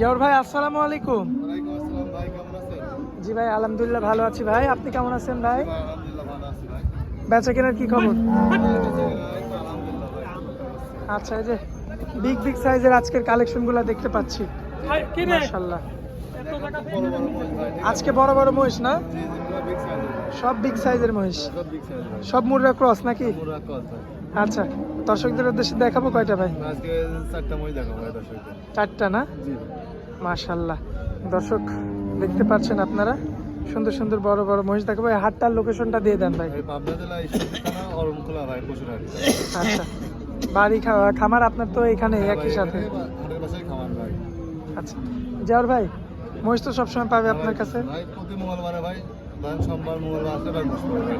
জিয়াউর ভাই আসসালামু আলাইকুম। ওয়ালাইকুম আসসালাম ভাই কেমন আছেন? জি ভাই আলহামদুলিল্লাহ ভালো আছি ভাই। আপনি কেমন আছেন ভাই? ভাই আলহামদুলিল্লাহ ভালো আছি ভাই। বেচা কেনার কি খবর? আচ্ছা এই যে বিগ বিগ সাইজের আজকের কালেকশনগুলো দেখতে পাচ্ছি। মাশাআল্লাহ। আজকে বড় বড় মহিষ না? সব বিগ সাইজের মহিষ। সব মুররা ক্রস নাকি? আচ্ছা। দর্শকদের উদ্দেশ্যে দেখাবো কয়টা ভাই? চারটা না? মাশাল্লাহ দর্শক দেখতে পাচ্ছেন আপনারা? সুন্দর সুন্দর বড় বড় মহিষ দেখাবো। এই হাটটার লোকেশনটা দিয়ে দেন ভাই। আচ্ছা। বাড়ি খামার আপনার তো এখানে একই সাথে। আচ্ছা। যাওয়ার ভাই মহিষ তো সবসময় পাবে আপনার কাছে? প্রতি মঙ্গলবারে ভাই সোমবার মঙ্গলবার আসলে ভাই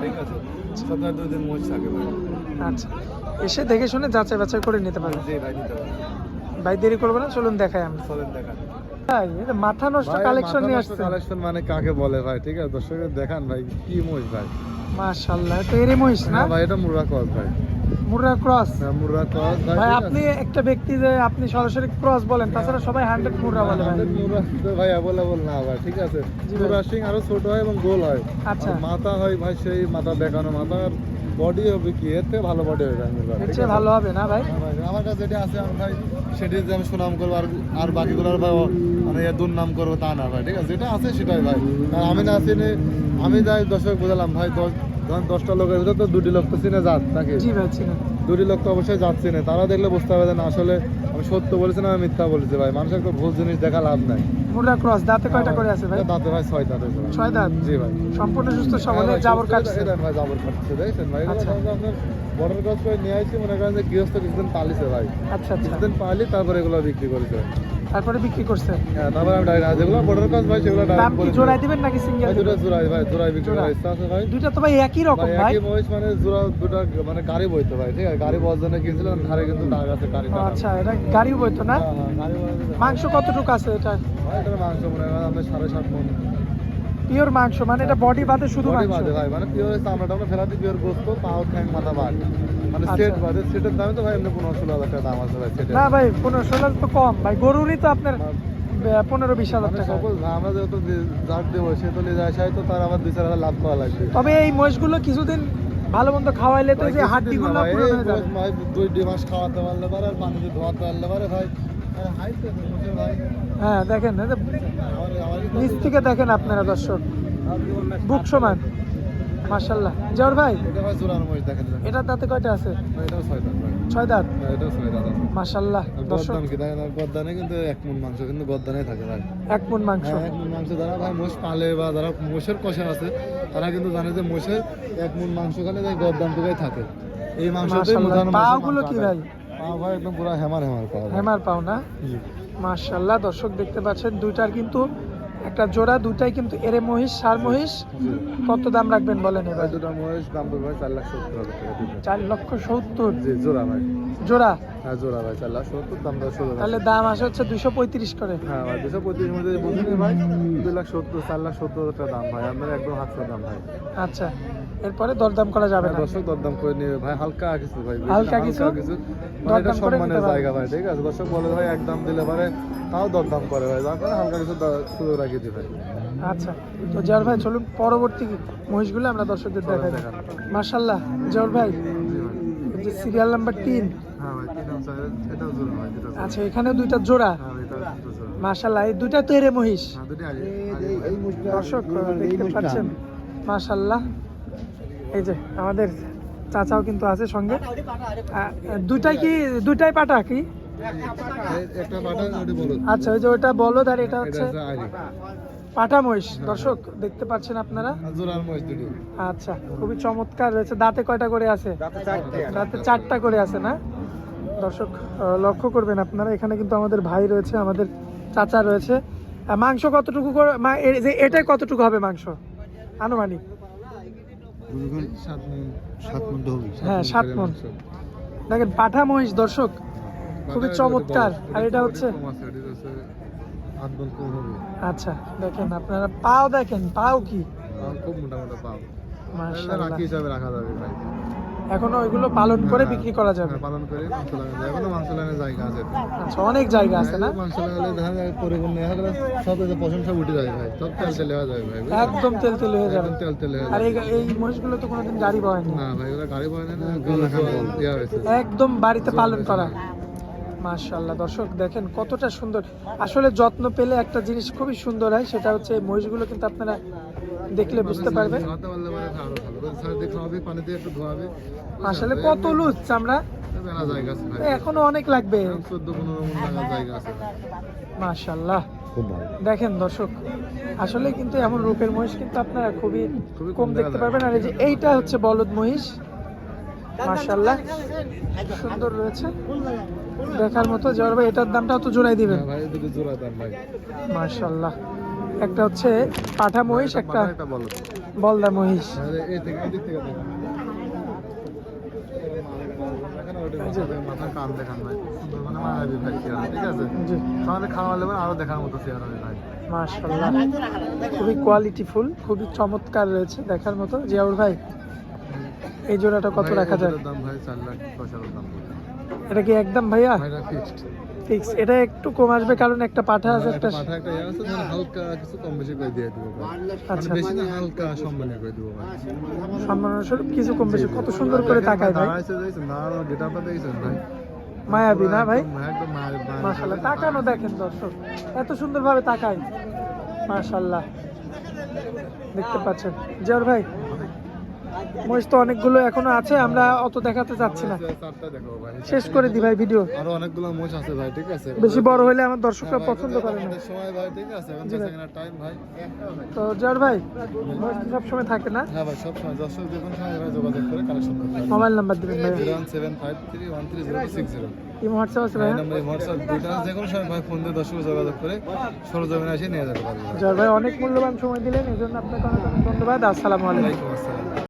ঠিক আছে? সপ্তাহে দুই দিন মহিষ থাকে ভাই। আচ্ছা। এসে দেখে শুনে যাচাই বাছাই করে নিতে পারবেন ভাই দেরি করব না চলুন দেখাই আমরা। চলেন দেখান। ভাই এই মাথা নষ্ট কালেকশন নিয়ে আসছে। কালেকশন মানে কাকে বলে ভাই? ঠিক আছে দর্শকের দেখান ভাই কি মহিষ ভাই? মাশাল্লাহ তো এরই মহিষ না? না ভাই এটা মুর্রা কস ভাই। মুর্রা ক্রস? হ্যাঁ, ভাই ভাই আপনি একটা ব্যক্তি যে আপনি সরাসরি ক্রস বলেন তাছাড়া সবাই হান্ড্রেড মুর্রা বলে ভাই। আমাদের ভাই অ্যাভেলেবল না ভাই ঠিক আছে। মুর্রা সিং আরও ছোট হয় এবং গোল হয়। আচ্ছা। মাথা হয় ভাই সেই মাথা দেখানো মাথা বডি হবে কি? এর থেকে ভালো বডি হবে এর চেয়ে ভালো হবে না ভাই? আমার কাছে যেটা আছে আমি ভাই সেটি যে আমি সুনাম করব আর আর বাকিগুলোর ভাই মানে এর দুর্নাম করব তা না ভাই ঠিক আছে? যেটা আছে সেটাই ভাই। আর আমি না চিনি আমি যাই দর্শক বোঝালাম ভাই দশ ধরেন দশটা লোকের ভিতরে তো দুটি লোক তো চিনে যান তাকে জি ভাই চিনেন দুটি লোক তো অবশ্যই যাচ্ছে না। তারা দেখলে বুঝতে হবে না আসলে আমি সত্য বলেছি না আমি মিথ্যা বলেছি ভাই। মানুষের তো ভুল জিনিস দেখা লাভ নাই। ক্রস দাঁতে কয়টা করে আছে ভাই? দাঁতে ভাই ছয় দাঁত ভাই। ছয় দাঁত? জি ভাই। সম্পূর্ণ সুস্থ হ্যাঁ সবলে জাবর কাটছে। এটা ভাই জাবর কাটছে দেখছেন ভাই? এগুলো আচ্ছা। আপনার বর্ডার ক্রস করে নিয়ে মনে করেন যে গৃহস্থ কিছুদিন পালিছে ভাই। আচ্ছা আচ্ছা। কিছুদিন পালি তারপরে এগুলো বিক্রি করেছে। তারপরে বিক্রি করছে? হ্যাঁ তারপরে আমি ডাইরেক্ট যেগুলো বর্ডার ক্রস ভাই সেগুলো দাম ডাইরেক্ট কি জোড়াই দিবেন নাকি সিঙ্গেল দুটো জোড়াই ভাই জোড়াই বিক্রি জোড়া। করার ইচ্ছা আছে ভাই। দুইটা তো ভাই একই রকম ভাই একই মহিষ মানে জোড়া দুটো মানে গাড়ি বইতো ভাই ঠিক আছে? গাড়ি জন্য কিনছিলাম ধারে কিন্তু দাগ আছে গাড়ি আচ্ছা এটা বইতো না? হ্যাঁ হ্যাঁ গাড়ি বসার- মাংস কতটুকু আছে এটা এটার মাংস মনে হয় সাড়ে সাত মন। পিওর মাংস মানে এটা বডি বাদে শুধু মাংস? ভাই মানে পিওর চামড়া টামড়া ফেলাতে পিওর গোস্ত পাও ঠ্যাং মাথা বাদ। মানে আচ্ছা। সেট বাদে সেটের দামে তো ভাই এমনি পনেরো ষোলো হাজার টাকা দাম আছে ভাই সেটের না ভাই পনেরো ষোলো তো কম। ভাই গরুরই তো আপনার বে- পনেরো বিশ হাজার মানে টাকা। আমরা যেহেতু যার দেবো সে তো নিয়ে যায় তো তার আবার দুই চার হাজার লাভ করা লাগবে। তবে এই মহিষগুলো কিছুদিন ভালো মন্দ খাওয়াইলে তো যে হাড্ডিগুলো পুরো হয়ে যাবে। ভাই দুই দুই মাস খাওয়াতে পারলে পারে আর পানিতে ধোয়াতে পারলে পারে ভাই। হ্যাঁ দেখেন নিচ থেকে দেখেন আপনারা দর্শক। বুক সমান। মার্শাল্লাহ জোর ভাই? এটা। দাঁতে কয়টা আছে? ছয় দাঁত গদ্দান কি? দেখেন গদ্দানে কিন্তু এক মন মাংস কিন্তু গদ্দানে থাকে ভাই। এক মন মাংস? হ্যাঁ, এক মন মাংস। যারা ভাই মোষ পালে বা যারা মোষের কষা আছে তারা কিন্তু জানে যে মোষের এক মন মাংস খালে তাই গদ্দান থেকেই থাকে। এই পাগুলো কি ভাই? পা ভাই একদম পুরো। হেমার পাও না? জি। মার্শাল্লাহ দর্শক দেখতে পাচ্ছেন দুইটার কিন্তু একটা জোড়া দুটাই কিন্তু এরে মহিষ সার মহিষ। কত দাম রাখবেন বলেন এবার? দুটো মহিষ দাম পড়বে চার লাখ সত্তর হাজার টাকা। চার লক্ষ সত্তর? জি জোড়া ভাই। জোড়া? হ্যাঁ জোড়া ভাই চার লাখ সত্তর দাম দশ জোড়া তাহলে দাম আসে হচ্ছে দুশো পঁয়ত্রিশ করে। হ্যাঁ ভাই দুশো পঁয়ত্রিশ মধ্যে বুঝিনি ভাই দুই লাখ সত্তর চার লাখ সত্তর হাজার টাকা দাম ভাই। আপনার একদম হাতটা দাম ভাই। আচ্ছা। এরপরে দরদাম করা যাবে হ্যাঁ, না। দর্শক দরদাম করে নেবে ভাই হালকা কিছু ভাই হালকা কিছু? মানে দরদাম করে সম্মানের জায়গা ভাই ঠিক আছে? দর্শক বলে ভাই একদম দিলে পারে তাও দরদাম করে ভাই। যার কারণে হালকা কিছু সুযোগ দিই ভাই আচ্ছা তো জয়ার ভাই চলুন পরবর্তী মহিষগুলো আমরা দর্শকদের দেখাই। মার্শাল্লাহ জয়ার ভাই এই যে সিরিয়াল নাম্বার তিন। হ্যাঁ ভাই তিন জোড়া ভাই দুটো আচ্ছা এখানে দুইটা জোড়া? হ্যাঁ ভাই এটাও জোড়া। মার্শাল্লাহ এই দুইটা তো এরে মহিষ। হ্যাঁ। দর্শক দেখতে পাচ্ছেন মাশাল্লাহ এই যে আমাদের চাচাও কিন্তু আছে সঙ্গে। দুইটাই কি দুইটাই পাটা কি? বলো। আচ্ছা ওই যে ওটা বলদ আর এটা হচ্ছে পাটা মহিষ। দর্শক দেখতে পাচ্ছেন আপনারা? আচ্ছা খুবই চমৎকার রয়েছে দাঁতে কয়টা করে আছে? দাঁতে চারটা করে আছে না? দর্শক লক্ষ্য করবেন আপনারা এখানে কিন্তু আমাদের ভাই রয়েছে আমাদের চাচা রয়েছে। মাংস কতটুকু করে মা- যে এটাই কতটুকু হবে মাংস? আনুমানিক। সাত মন হ্যাঁ। দেখেন পাঠা মহিষ দর্শক খুবই চমৎকার। আর এটা হচ্ছে আচ্ছা দেখেন আপনারা পাও দেখেন পাও কি? খুব মোটা মোটা পাও রাখি যাবে এখনও ওইগুলো পালন করে বিক্রি করা যাবে। হ্যাঁ, পালন করে মাংস লাগানো এখনও মাংস লাগানোর জায়গা আছে। আচ্ছা অনেক জায়গা আছে না? মাংস লাগালে দেখা যায় পরিপূর্ণ হয়ে গেলে সব এসে পশম সব উঠে যাবে ভাই। সব তেল তেলে হয়ে যায় ভাই একদম তেল তেলে হয়ে যাবে। তেল তেলে হয়ে আর এই এই মহিষগুলো তো কোনোদিন গাড়ি বয় না। ভাই ওরা গাড়ি বয় না একদম বাড়িতে পালন করা। মাশাল্লাহ দর্শক দেখেন কতটা সুন্দর। আসলে যত্ন পেলে একটা জিনিস খুবই সুন্দর হয় সেটা হচ্ছে এই মহিষগুলো কিন্তু আপনারা দেখলে বুঝতে পারবেন। মানে একটু ধোয়াবে। আসলে কত লুজ চামড়া। ভাই। এখনও অনেক লাগবে। মন। মাশাল্লাহ দেখেন দর্শক আসলে কিন্তু এমন রূপের মহিষ কিন্তু আপনারা খুবই খুবই কম কম দেখতে পারবেন। আর এই যে এইটা হচ্ছে বলদ মহিষ। মাশাল্লাহ সুন্দর রয়েছে। দেখার মতো। জোর ভাই এটার দামটাও তো জোড়াই দিবেন। হ্যাঁ মাশাল্লাহ একটা হচ্ছে পাঠা মহিষ একটা বলদা। মহিষ। খুবই কোয়ালিটিফুল খুবই চমৎকার রয়েছে দেখার মতো। জিয়াউর ভাই এই জোড়াটা কত রাখা যায়? দাম ভাই চার লাখ দশ হাজার দাম। এটা কি একদম ভাইয়া? ফিক্সড ফিক্স এটা একটু কম আসবে কারণ একটা পাঠা আছে একটা পাঠা একটা ইয়ে আছে হালকা কিছু কম বেশি করে দিয়ে দিব মানে আচ্ছা। বেশি না হালকা সম্মানে করে দিব ভাই। সম্মানস্বরূপ কিছু কম বেশি। কত সুন্দর করে তাকায় ভাই। না গেট আপটা দেখছেন ভাই? মায়াবী না ভাই? মায়াবী। তাকানো দেখেন দর্শক। এত সুন্দর ভাবে তাকায়। মাশাল্লাহ দেখতে পাচ্ছেন। জিয়াউর ভাই মহিষ তো অনেকগুলো এখনও আছে আমরা অত দেখাতে চাচ্ছি না। শেষ করে দি ভাই ভিডিও। আরও অনেকগুলো মোষ আছে ভাই ঠিক আছে? বেশি বড় হলে আমার দর্শকরা হ্যাঁ পছন্দ করে না। সময় ভাই ঠিক আছে? এখন। টাইম ভাই। তো জিয়াউর ভাই মহিষ তো সবসময় থাকে না? হ্যাঁ ভাই সব সময় দর্শক যে কোনো সময় ভাই যোগাযোগ করে কালেকশন করতে মোবাইল নাম্বার দিবেন ভাই। Zero one seven five three one three zero six zero এই হোয়াটসঅ্যাপ আছে ভাই নম্বরে হোয়াটসঅ্যাপ দুইটা যে কোনো সময় ভাই ফোন দিয়ে দর্শক যোগাযোগ করে সরজমিনে এসে নিয়ে যেতে পারবেন। জয় ভাই অনেক মূল্যবান সময় দিলেন এই জন্য আপনাকে অনেক অনেক ধন্যবাদ। আসসালামু আলাইকুম। আসসালাম।